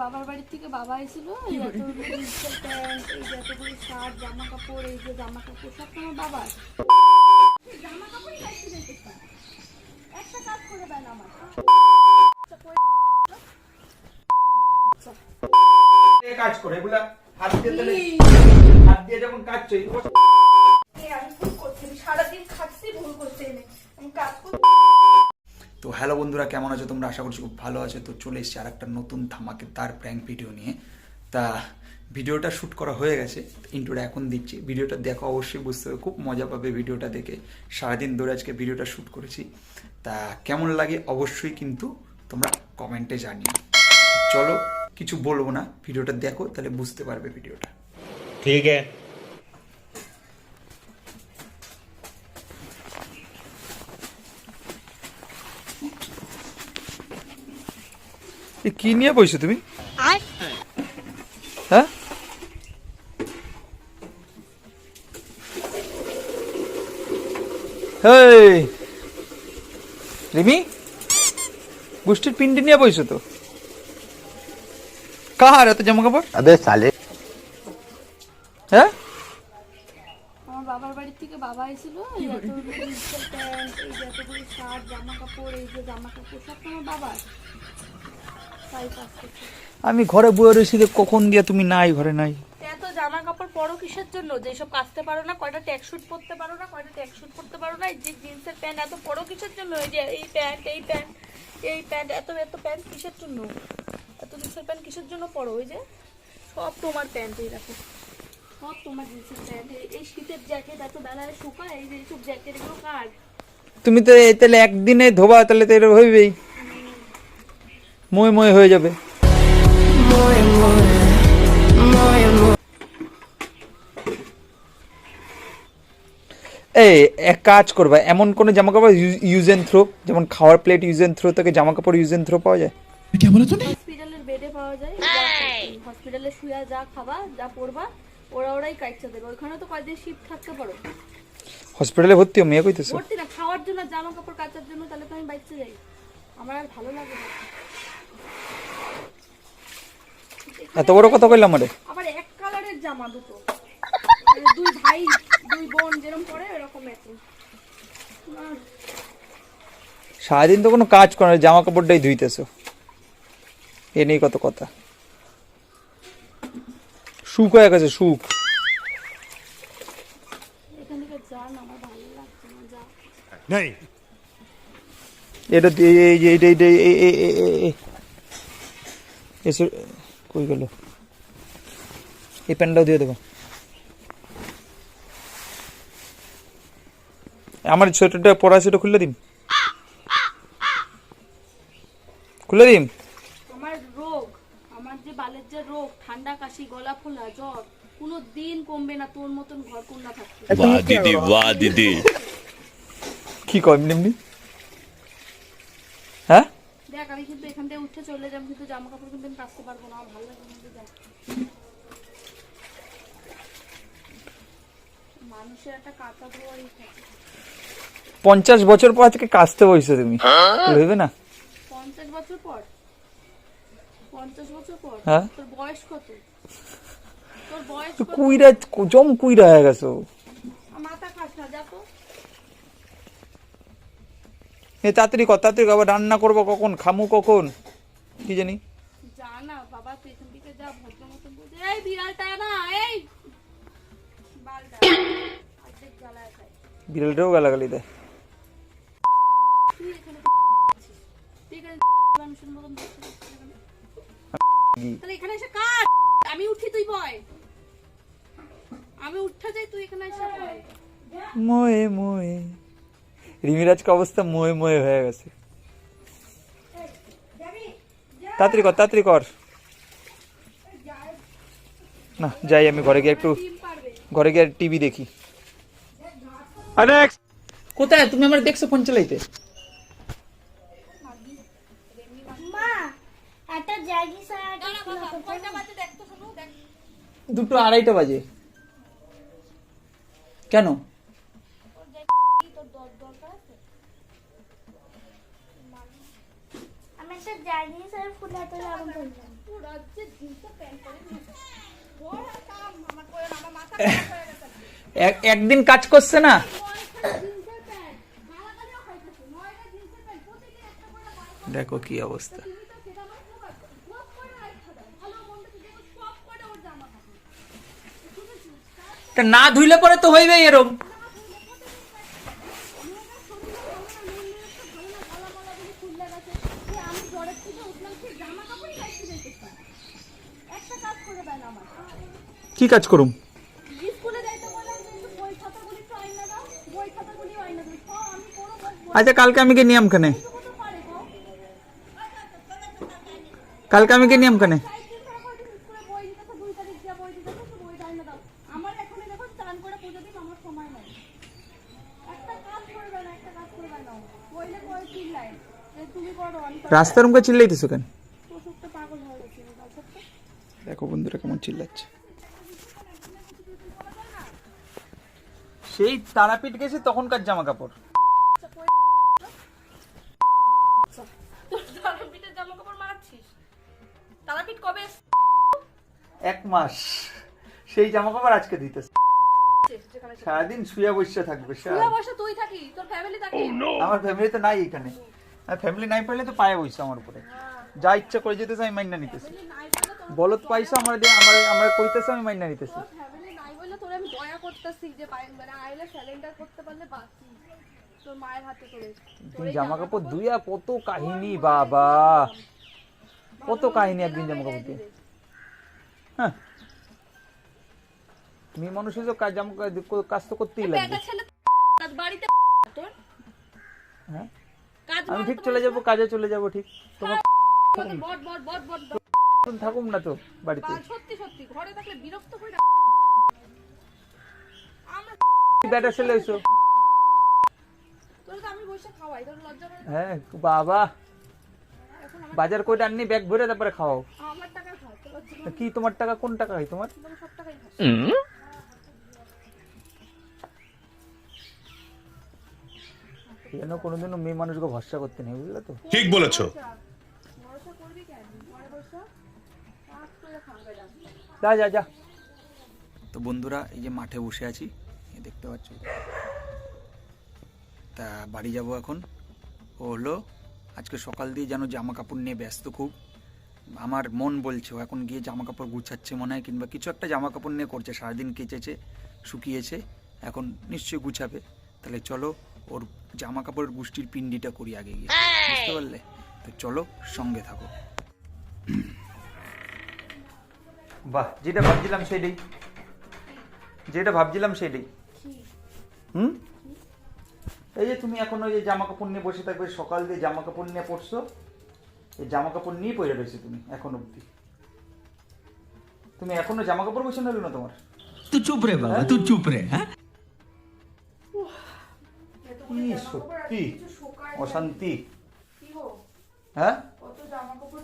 বাবার বাড়ি থেকে বাবা এসেছিল এই এতগুলো প্যান্ট এই যে শার্ট জামা কাপড় এই যে জামা কাপড় সব তোমার বাবার। জামা পারে। একটা কাজ করে দেন আমার। আচ্ছা, কাজ করে? এগুলা হাত দিয়ে তাহলে হাত দিয়ে যখন কাজ চই আমি ভুল করছি? আমি সারাদিন খাচ্ছি ভুল করছি। এনে আমি কাজ করছি তো হ্যালো বন্ধুরা, কেমন আছো? তোমরা আশা করছি খুব ভালো আছো। তো চলে এসছি আর একটা নতুন ধামাকে তার প্র্যাঙ্ক ভিডিও নিয়ে। তা ভিডিওটা শ্যুট করা হয়ে গেছে ইন্ট্রোটা এখন দিচ্ছি। ভিডিওটা দেখো, অবশ্যই বুঝতে হবে, খুব মজা পাবে ভিডিওটা দেখে। সারাদিন ধরে আজকে ভিডিওটা শ্যুট করেছি। তা কেমন লাগে অবশ্যই কিন্তু তোমরা কমেন্টে জানিও। চলো, কিছু বলব না ভিডিওটা দেখো, তাহলে বুঝতে পারবে ভিডিওটা ঠিক আছে। কি নিয়ে বইছো তুমি? হ্যাঁ? হেই! রিমি গোষ্ঠীর পিন্ডি নিয়ে বইছো তো। কাহার এত জামা কাপড় আবে সালে। হ্যাঁ? আমার বাবার বাড়ি থেকে বাবা এসেছিল এই এতগুলো জামা কাপড় এই যে জামা কাপড় সব বাবার? আমি ঘরে বয়ে রয়েছি যে কখন দিয়ে তুমি নাই ঘরে নাই। এত জামা কাপড় পরো কিসের জন্য? কাচতে পারো না কয়টা ট্যাক শুট পরতে পারো না কয়টা ট্যাক শুট পরতে পারো না এই যে জিন্সের প্যান্ট এত পরো কিসের জন্য? এই যে এই প্যান্ট এই প্যান্ট এই প্যান্ট এত এত প্যান্ট কিসের জন্য? এত জিন্সের প্যান্ট কিসের জন্য পরো? ওই যে সব তোমার প্যান্ট এই দেখো। সব তোমার জিন্সের প্যান্ট এই শীতের জ্যাকেট এত বেলায় শুকায় এই যে এইসব জ্যাকেট এগুলো কার? তুমি তো এই তাহলে একদিনে ধোবা তাহলে তো এরকম হইবেই। মই মই হয়ে যাবে। এই এক কাজ করবা এমন কোনো জামা কাপড় ইউজ এন্ড থ্রো যেমন খাওয়ার প্লেট ইউজ এন্ড থ্রো থেকে জামা কাপড় ইউজ এন্ড থ্রো পাওয়া যায়? হসপিটালের বেডে পাওয়া যায় হসপিটালে শুয়া যা খাবা যা পড়বা ওরা ওরাই কাইচা দেবে। ওইখানে তো কয়দিন শিফট থাকতে পারো। হসপিটালে ভর্তি মেয়ে কইতেছো। ভর্তি না খাওয়ার জন্য জামা কাপড় কাচার জন্য তাহলে তো আমি বাইচে যাই। আমার আর ভালো লাগে না। এত বড় কথা কইলাম আরে। আবার এক কালারের জামা দুটো। দুই ভাই দুই বোন যেরকম পরে এরকম একই। সারাদিন তো কোনো কাজ করে না জামা কাপড়টাই ধুইতেছো। এ নেই কত কথা। সুখ হয়ে গেছে সুখ। এখান থেকে যান আমার ভালো লাগছে না যা नहीं এটা এই যে এইটা এইটা কই গেল? এই প্যান্টটাও দিয়ে দেবো। আমার সোয়েটারটা পরা সেটা খুলে দিন। খুলে দিন। রোগ আমার যে বালের যে রোগ ঠান্ডা কাশি গলা ফোলা জ্বর কোনো দিন কমবে না তোর মতন ঘর কন্যা থাকতে বাহ দিদি বাহ দিদি। কি কয় এমনি? দেখ আমি কিন্তু এখান থেকে উঠে চলে যাব কিন্তু জামা কাপড় কিন্তু আমি কাচতে পারব না ভালো লাগে যে দেখ। মানুষের একটা কাঁচা ধোয়াই থাকে। পঞ্চাশ বছর পর থেকে কাচতে বসছো তুমি। না? পঞ্চাশ বছর পর? পঞ্চাশ বছর পর? হ্যাঁ। তোর বয়স কত? তোর বয়স কুইরা জম কুইরা হয়ে গেছো। মাথা খাস না যা তো এ তাড়াতাড়ি কর তাড়াতাড়ি আবার রান্না করব কখন? খামু কখন? কি জানি? বিড়ালটাও গালাগালি দেয়। আমি উঠি তুই বয়। আমি উঠা যাই তুই এখানে এসে বয়। ময়ে ময়ে। রিমির আজকে অবস্থা ময়ে ময়ে হয়ে গেছে। তাড়াতাড়ি কর তাড়াতাড়ি কর। না যাই আমি ঘরে গিয়ে একটু ঘরে গিয়ে টিভি দেখি। কোথায়? তুমি আমার দেখছ ফোন চালাইতে? দুটো আড়াইটা বাজে। কেন? জানি স্যার ফুল হাতে একদিন কাজ করছে না? দেখো কি অবস্থা। না ধুইলে পরে তো হইবে এরম। না একটা কাজ করে দাও। না বইলে কয় চিল্লায়। যে তুমি করো আমি করব। রাস্তার মুখে চিল্লাইতেছো কেন? অসুখটা পাগল হয়ে গেছে দেখো বন্ধুরা কেমন চিল্লাচ্ছে। সেই তারাপীঠ গেছে তখনকার জামা কাপড় তারাপীঠের জামা কাপড় মারাচ্ছিস? তারাপীঠ কবে এক মাস। সেই জামা কাপড় আজকে দিতেছে। সারাদিন শুয়ে বসে থাকবে তুই সারা- বসে তুই থাকি তোর ফ্যামিলি থাকে? আমার ফ্যামিলি তো নাই এখানে। ফ্যামিলি নাই পাইলে তো পায়ে বসছে আমার উপরে। যা ইচ্ছা করে যেতেছে আমি মাইনা নিতেছি। বলত পাইছো আমার দিয়ে আমার আমরা কইতেছে আমি মাইনা নিতেছি। তোর আমি দয়া করতেছি যে মানে আইলে স্যালেন্ডার করতে পারলে বাঁচি। তোর মায়ের হাতে তোরে তুমি জামা কাপড় ধুইয়া কত কাহিনী বাবা। কত কাহিনী একদিন জামা কাপড় দিয়ে হ্যাঁ। মেয়ে মানুষের তো কাজ জামা কাজ তো করতেই কাজ বাড়িতে তোর। হ্যাঁ? আমি ঠিক চলে যাব কাজে চলে যাব ঠিক? তোমার বট বট বট বট। থাকুম না তো বাড়িতে। সত্যি সত্যি। ঘরে থাকলে বিরক্ত করে ব্যাটা ছেলে এসো। তোর তো আমি বসে খাওয়াই তোর লজ্জা করে না? হ্যাঁ বাবা। বাজার করে আননি ব্যাগ ভরে তারপরে খাও আমার টাকা খাও তোর লজ্জা করে তা কি তোমার টাকা কোন টাকা হয় তোমার? না? সব টাকাই খাও। যেন কোনোদিনও মেয়ে মানুষকে ভরসা করতে নেই বুঝলে তো? ঠিক বলেছ। যা যা যা। তো বন্ধুরা এই যে মাঠে বসে আছি দেখতে পাচ্ছ তা বাড়ি যাব এখন। ও হলো, আজকে সকাল দিয়ে যেন জামা কাপড় নিয়ে ব্যস্ত খুব। আমার মন বলছে, ও এখন গিয়ে জামা কাপড় গুছাচ্ছে মনে হয়, কিংবা কিছু একটা জামা কাপড় নিয়ে করছে, সারাদিন কেচেছে, শুকিয়েছে, এখন নিশ্চয়ই গুছাবে। তাহলে চলো, ওর জামা কাপড়ের গোষ্ঠীর পিন্ডিটা করি আগে গিয়ে। বুঝতে পারলে? তো চলো, সঙ্গে থাকো। বাহ, যেটা ভাবছিলাম সেটাই। যেটা ভাবছিলাম সেটাই। হুম? এই যে তুমি এখন ওই যে জামা কাপড় নিয়ে বসে থাকবে সকাল দিয়ে জামা কাপড় নিয়ে পড়ছো এই জামা কাপড় নিয়ে পরে রয়েছে তুমি এখন অবধি। তুমি এখনও জামা কাপড় বসে হলো না তোমার? তুই চুপ রে বাবা হ্যাঁ? তুই চুপ রে হ্যাঁ? সত্যি? অশান্তি? হ্যাঁ?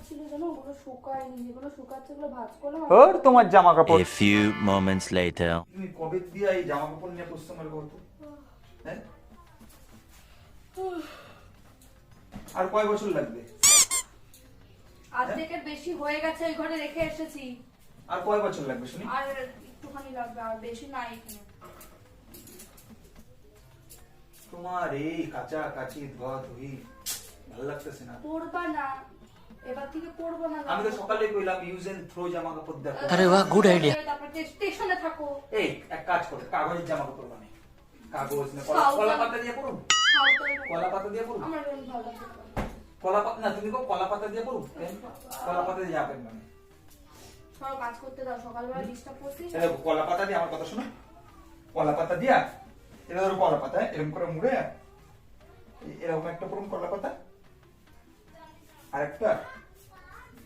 ছিল জানো ওগুলো শুকায়নি। যেগুলো শুকাচ্ছে ওগুলো ভাঁজ করলাম। ওর তোমার জামা কাপড় A few moments later. তুমি কবে দিয়ে এই জামা কাপড় নিয়ে বসছো আমার বলতো হ্যাঁ? আর কয় বছর লাগবে? অর্ধেকের বেশি হয়ে গেছে ওই ঘরে রেখে এসেছি। আর কয় বছর লাগবে শুনি? আর একটুখানি লাগবে আর বেশি নাই এখানে তোমার এই কাঁচা কাচি ধোয়া ধুই ভালো লাগতেছে না? পড়বা না। আরে বাহ গুড আইডিয়া স্টেশনে থাকো। এই এক কাজ করো কাগজের জামা কাপড় কাগজ কলা পাতা দিয়ে পড়ুন? কলা পাতা দিয়ে পড়ুন? আমার কলা পাতা না তুমি কলা পাতা দিয়ে পড়ুন? কলা পাতা দিয়ে যাবেন মানে কাজ করতে দাও সকালবেলা কলা পাতা দিয়ে আমার কথা শোনো। কলা পাতা দিয়া এটা ধরো কলা পাতা এরকম করে মুড়ে এরকম একটা পড়ুন কলা পাতা আরেকটা।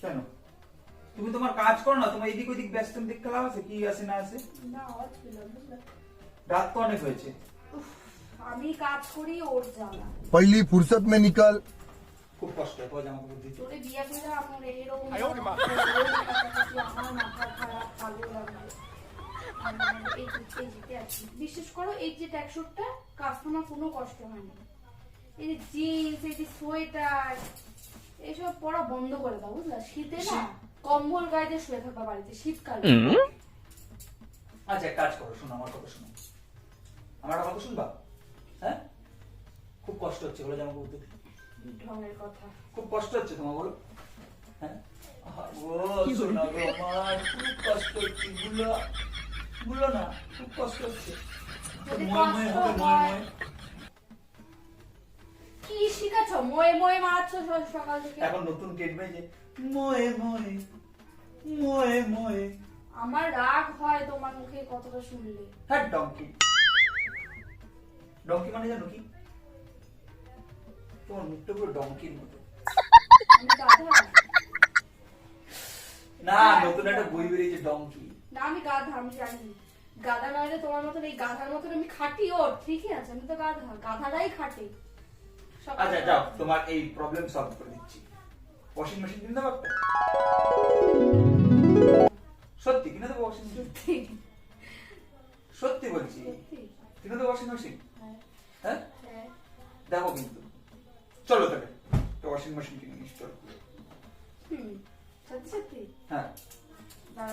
শোনো তুমি তোমার কাজ করো না তোমার এদিক ওদিক ব্যস্ত দিক খেলা আছে কি আছে না আছে রাত তো অনেক হয়েছে। আমি কাজ করি ওর জ্বালা। পল্লি ফুরসত মে নিকাল। খুব কষ্ট হয় জামা কাপড় দিতে তোরে বিয়া করে আমার এরকম আয় ওরে মা। আমার মাথা খারাপ ভালো লাগে মানে বিশ্বাস করো এই যে ট্যাক্সুটটা কাস্টমার কোনো কষ্ট হয়নি। এই যে জিন্স এই যে সোয়েটার এইসব পরা বন্ধ করে দাও বুঝলা? শীতে না কম্বল গায়ে দিয়ে শুয়ে থাকবা বাড়িতে শীতকালে। আচ্ছা এক কাজ করো শোনো আমার কথা শোনো। আমার কথা শুনবা? হ্যাঁ? খুব কষ্ট হচ্ছে বলে জামা কাপড় ঢঙের কথা। খুব কষ্ট হচ্ছে তোমার বলো। হ্যাঁ? ও গো আমার খুব কষ্ট হচ্ছে না? খুব কষ্ট হচ্ছে। হবে হয়- কি শিখাচ্ছ? ময়ে ময়ে মারাচ্ছ সকাল থেকে? এখন নতুন ট্রিটমেন্ট যে ময়ে ময়ে ময়ে ময়ে। আমার রাগ হয় তোমার মুখে কতটা শুনলে। হ্যাঁ ডঙ্কি ডঙ্কি মানে জানো কি? তোমার মুখটা পুরো ডঙ্কির মতো। না নতুন একটা বই বেরিয়েছে ডঙ্কি না আমি গাধা আমি জানি। গাধা না হলে তোমার মতন এই গাধার মতন আমি খাটি ওর ঠিকই আছে আমি তো গাধা। গাধারাই খাটে। আচ্ছা যাও তোমার এই প্রবলেম সলভ করে দিচ্ছি। ওয়াশিং মেশিন কিনে দেবো সত্যি কিনে দেবো ওয়াশিং মেশিন সত্যি। বলছি? কিনে দেবো ওয়াশিং মেশিন হ্যাঁ, হ্যাঁ? হ্যাঁ। দেখো কিন্তু। চলো তাহলে ওয়াশিং মেশিন কিনে নিস চলো হুম, সত্যি সত্যি? হ্যাঁ।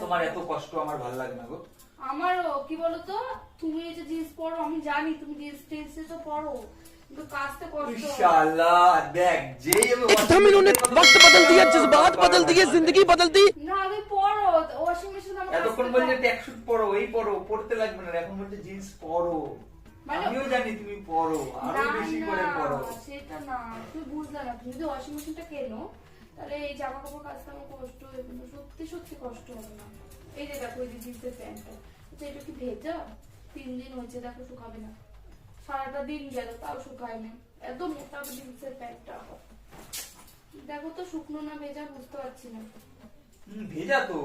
তোমার এত কষ্ট আমার ভালো লাগে না গো। আমারও কি বলতো? তুমি এই যে জিন্স পরো আমি জানি তুমি জিন্স টিন্স তো পরো। কিন্তু কাজতে কষ্ট হয়। ইনশাআল্লাহ দেখ যেই আমি एकदम इन्होंने वक्त बदल दिया जज्बात बदल दिए जिंदगी बदल दी না আমি পরো ওয়াশিং মেশিন আমার এতক্ষণ কাচতে বলছে কষ্ট- ট্যাক্সুট পরো এই পরো পড়তে লাগবে না এখন বলছে জিন্স পরো মানে- আমিও জানি তুমি পরো আরো না, বেশি না, করে পরো সেটা না তুমি বুঝলে না তুমি যদি ওয়াশিং মেশিনটা কেনো তাহলে এই জামা কাপড় কাচতে আমার কষ্ট হবে না সত্যি সত্যি কষ্ট হবে না এই যে দেখো এই যে জিন্সের প্যান্টটা আচ্ছা এটা কি ভেজা তিন দিন হয়েছে দেখো শুকাবে না সারাটা দিন গেল তাও শুকায় না এত মোটা জিন্সের প্যান্টটা দেখো তো শুকনো না ভেজা বুঝতে পারছি না। ভেজা তো।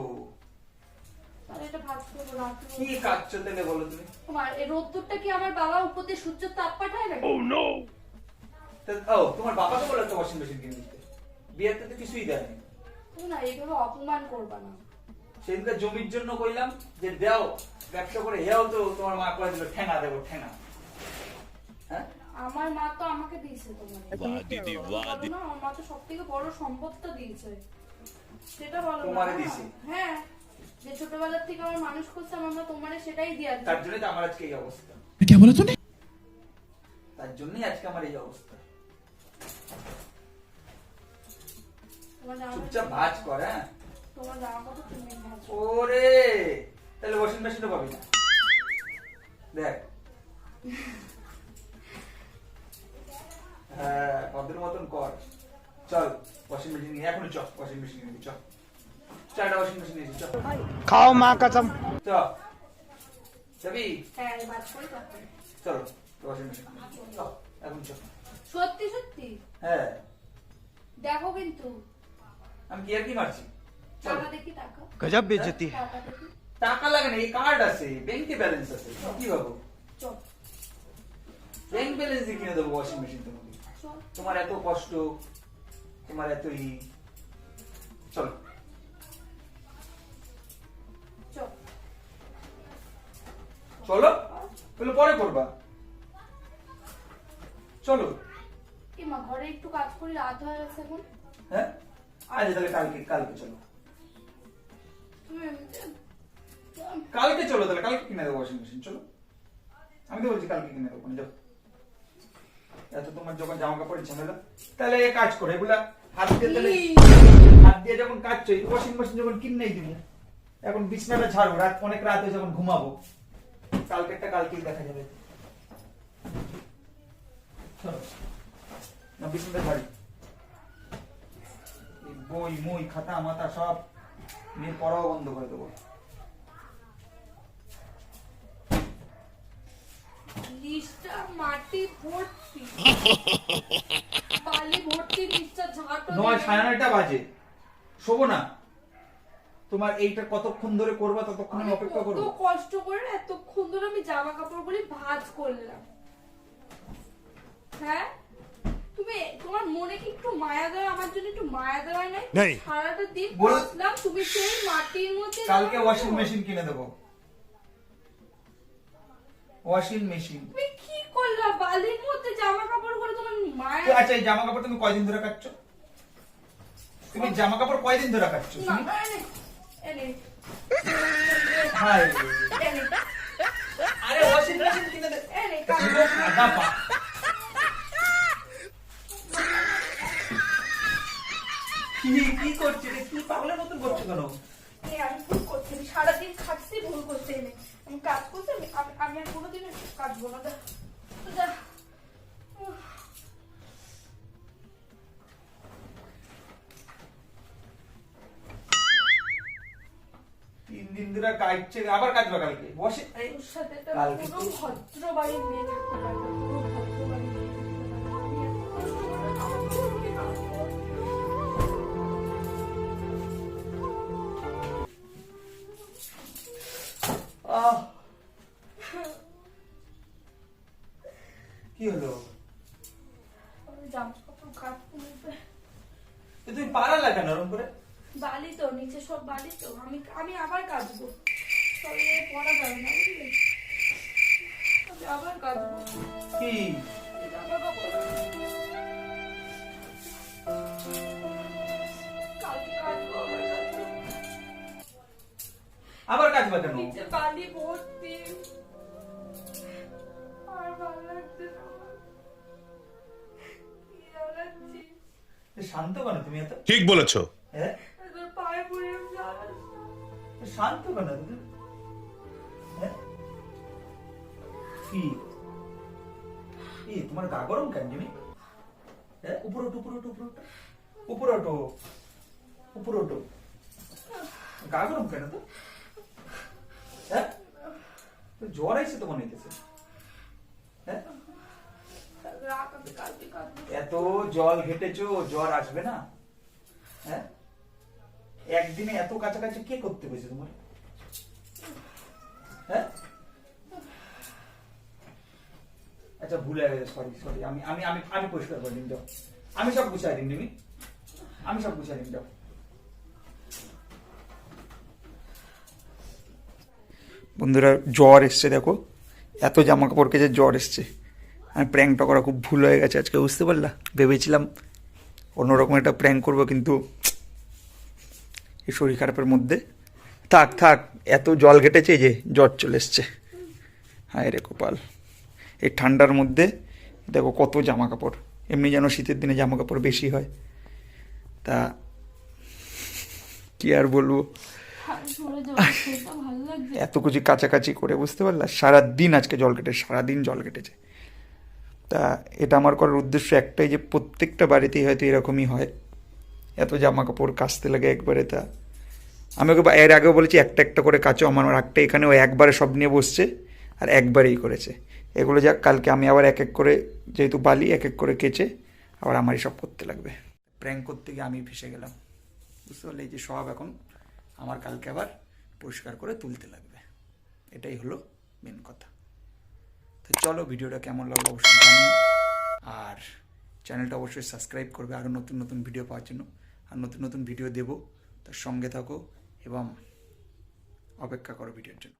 তাহলে এটা ভাত করব রাত্রে কি কাজ চলতে বলো তুমি? তোমার এই রোদ্দুরটা কি আমার বাবা উপর দিয়ে তাপ পাঠায় না তা- ও তোমার বাবা তো বলে একটা ওয়াশিং মেশিন কিনে দিতে। বিয়েতে তো কিছুই দেয়নি তুমি না এইভাবে অপমান করবা না। সেদিনকে জমির জন্য কইলাম যে দাও ব্যবসা করে হেও তো তোমার মা করে দিল ঠেঙা দেবো ঠেঙা। হ্যাঁ? আমার মা তো আমাকে দিয়েছে তোমাকে। বাহ দিদি বাহ দিদি আমার মা তো সবথেকে বড় সম্পদটা দিয়েছে। সেটা বলো তোমারে দিয়েছে? হ্যাঁ যে ছোটবেলা থেকে আমার মানুষ করছে আমার মা তোমারে সেটাই দিয়া তার জন্য তো আমার আজকে এই অবস্থা। কি বলো তুমি তার জন্যই আজকে আমার এই অবস্থা। চুপচাপ ভাজ কর হ্যাঁ? তোমার তুমি ওরে! তাহলে ওয়াশিং মেশিনও পাবি না। দেখ। হ্যাঁ পদ্মের মতন কর চল ওয়াশিং মেশিন নিয়ে এখনই চল ওয়াশিং মেশিন নিয়ে চল চারটা ওয়াশিং মেশিন নিয়ে চল খাও মা কসম চল যাবি হ্যাঁ এবার চলো ওয়াশিং মেশিন চল এখন চল সত্যি সত্যি হ্যাঁ দেখো কিন্তু আমি কি আর কি মারছি টাকা দেখি টাকা গজব বেজতি টাকা লাগে না এই কার্ড আছে ব্যাংকে ব্যালেন্স আছে কি ভাবো চল ব্যাংক ব্যালেন্স দিয়ে কিনে দেবো ওয়াশিং মেশিন তোমাকে তোমার এত কষ্ট তোমার এত ই চলো। চল। তাহলে পরে করবা। চলো। কি মা ঘরে একটু কাজ করি রাত হয়ে গেছে এখন? হ্যাঁ? আচ্ছা তাহলে কালকে কালকে চলো। তুমি কালকে চলো তাহলে কালকে কিনে দেবো ওয়াশিং মেশিন চলো। আমি তো বলছি কালকে কিনে দেবো যাও। এত তোমার যখন জামা কাপড়ের ঝামেলা তাহলে এক কাজ করো এগুলা হাত দিয়ে তাহলে হাত দিয়ে যখন কাটছো ওয়াশিং মেশিন যখন কিনেই দিব এখন বিছনাটা ছাড়বো রাত অনেক রাত যখন ঘুমাবো কালকেরটা কালকেই দেখা যাবে। না বিছনাটা ছাড়ি বই মই খাতা মাথা সব নিয়ে পড়াও বন্ধ করে দেবো। নিচটা মাটি ভর্তি নয় সাড়ে নয়টা বাজে। শোবো না। তোমার এইটা কতক্ষণ ধরে করবা ততক্ষণ আমি অপেক্ষা করব কষ্ট করে এতক্ষণ ধরে আমি জামা কাপড় গুলি ভাঁজ করলাম। হ্যাঁ? তুমি তোমার মনে কি একটু মায়া দেওয়া আমার জন্য একটু মায়া দেওয়া নাই? নেই। সারাটা দিন বসলাম তুমি সেই মাটির মধ্যে কালকে ওয়াশিং মেশিন কিনে দেবো। Washing machine. তুমি কি করলা? বালির মধ্যে জামা কাপড় করে তোমার মায়া আচ্ছা এই জামা কাপড় তুমি কয়দিন ধরে কাচ্ছ তুমি জামা কাপড় কয়দিন ধরে কাচ্ছ। এনে, আরে ওয়াশিং মেশিন কিনে দে। আদা পা। কি কি করছিস রে? কি পাগলের মতন করছ কেন? আমি ভুল করছি সারাদিন খাটছি ভুল করছি কাজ করছি আমি আর কোনোদিন কাটবো না। যা। তিন দিন ধরে কাটছে আবার কাটবে কালকে। একটা কালকে ভদ্র থাকতে পারবে। ভদ্র বাড়ির তুমি পারালা কেন করে। বালি তো নিচে সব বালি তো। আমি আমি আবার কাটবো তবে পড়া যাবে না বুঝলি? আমি আবার কাটবো কি? আবার কাটবে কেন? নিচে বালি ভর্তি। শান্ত কেন তুমি এত? ঠিক বলেছ। হ্যাঁ শান্ত কেন তুমি? কি? কি তোমার গা গরম কেন জিমি হ্যাঁ উপরে ওঠো উপরে উপরে ওঠো উপরে গা গরম কেন তো? হ্যাঁ জ্বর আইসে তো মনে হইতেছে। হ্যাঁ রাখ আমি কালকে কাটবো এত জল ঘেটেছো, জ্বর আসবে না? হ্যাঁ? একদিনে এত কাছাকাছি কে করতে পেরেছে তোমার? হ্যাঁ? আচ্ছা ভুলে গেছে সরি সরি আমি আমি আমি আমি পরিষ্কার করে দিন যাও। আমি সব গুছাই দিন নিমি আমি সব গুছাই দিন যাও। বন্ধুরা, জ্বর এসছে, দেখো। এত জামা কাপড় কেচে জ্বর এসছে। আমি প্র্যাঙ্কটা করা খুব ভুল হয়ে গেছে আজকে বুঝতে পারলা? ভেবেছিলাম অন্যরকম একটা প্র্যাঙ্ক করব কিন্তু এই শরীর খারাপের মধ্যে। থাক থাক এত জল ঘেটেছে যে জ্বর চলে এসছে। হায় রে কপাল। এই ঠান্ডার মধ্যে দেখো কত জামা কাপড় এমনি যেন শীতের দিনে জামা কাপড় বেশি হয়। তা কি আর বলব? এত কিছু কাছাকাছি করে বুঝতে পারলা? সারাদিন আজকে জল কেটে সারাদিন জল কেটেছে তা এটা আমার করার উদ্দেশ্য একটাই যে প্রত্যেকটা বাড়িতেই হয়তো এরকমই হয়। এত জামা কাপড় কাচতে লাগে একবারে তা। আমি ওকে এর আগেও বলেছি, একটা একটা করে কাচো আমার একটা এখানে ও একবারে সব নিয়ে বসছে আর একবারেই করেছে। এগুলো যাক, কালকে আমি আবার এক এক করে যেহেতু বালি, এক এক করে কেচে আবার আমারই সব করতে লাগবে। প্র্যাঙ্ক করতে গিয়ে আমি ভেসে গেলাম। বুঝতে পারলে এই যে সব এখন আমার কালকে আবার পরিষ্কার করে তুলতে লাগবে। এটাই হলো মেন কথা। তো চলো ভিডিওটা কেমন লাগল অবশ্যই জানিও। আর চ্যানেলটা অবশ্যই সাবস্ক্রাইব করবে আরও নতুন নতুন ভিডিও পাওয়ার জন্য। আর নতুন নতুন ভিডিও দেবো, তার সঙ্গে থাকো এবং অপেক্ষা করো ভিডিওর জন্য।